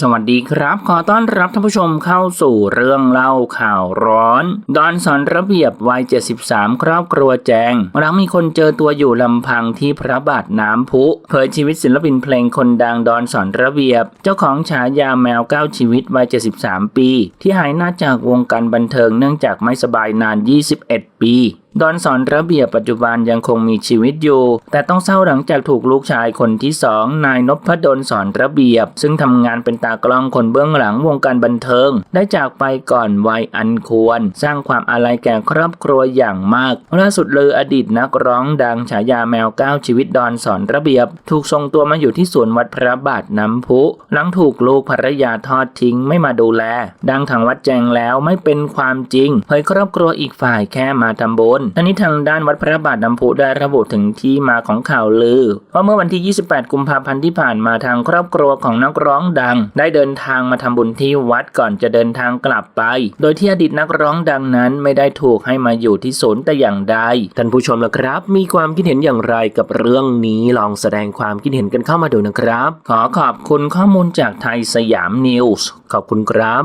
สวัสดีครับ ขอต้อนรับท่านผู้ชมเข้าสู่เรื่องเล่าข่าวร้อน ดอนสอนระเบียบวัย 73 ครอบครัวแจงหลังมีคนเจอตัวอยู่ลำพังที่พระบาทน้ำพุ เผยชีวิตศิลปินเพลงคนดังดอนสอนระเบียบ เจ้าของฉายาแมวเก้าชีวิตวัย 73 ปี ที่หายหน้าจากวงการบันเทิงเนื่องจากไม่สบายนาน 21 ปีดอนสอนระเบียบปัจจุบันยังคงมีชีวิตอยู่ แต่ต้องเศร้าหลังจากถูกลูกชายคนที่สองนายนพดลสอนระเบียบ ซึ่งทำงานเป็นตากล้องคนเบื้องหลังวงการบันเทิง ได้จากไปก่อนวัยอันควร สร้างความอาลัยแก่ครอบครัวอย่างมากล่าสุดเลยอดีตนักร้องดังฉายาแมวเก้าชีวิตดอนสอนระเบียบ ถูกส่งตัวมาอยู่ที่สวนวัดพระบาทน้ำพุ หลังถูกลูกภรรยาทอดทิ้งไม่มาดูแล ดังทางวัดแจงแล้วไม่เป็นความจริงเผยครอบครัวอีกฝ่ายแค่มาทำบุญทั้งนี้ทางด้านวัดพระบาทน้ำพุได้ระบุถึงที่มาของข่าวลือว่าเมื่อวันที่ 28 กุมภาพันธ์ที่ผ่านมาทางครอบครัวของนักร้องดัง ได้เดินทางมาทำบุญที่วัดก่อนจะเดินทางกลับไป โดยที่อดีตนักร้องดังนั้นไม่ได้ถูกให้มาอยู่ที่ศูนย์แต่อย่างใดท่านผู้ชมละครับ มีความคิดเห็นอย่างไรกับเรื่องนี้ลองแสดงความคิดเห็นกันเข้ามาดูนะครับ ขอขอบคุณข้อมูลจากไทยสยามนิวส์ขอบคุณครับ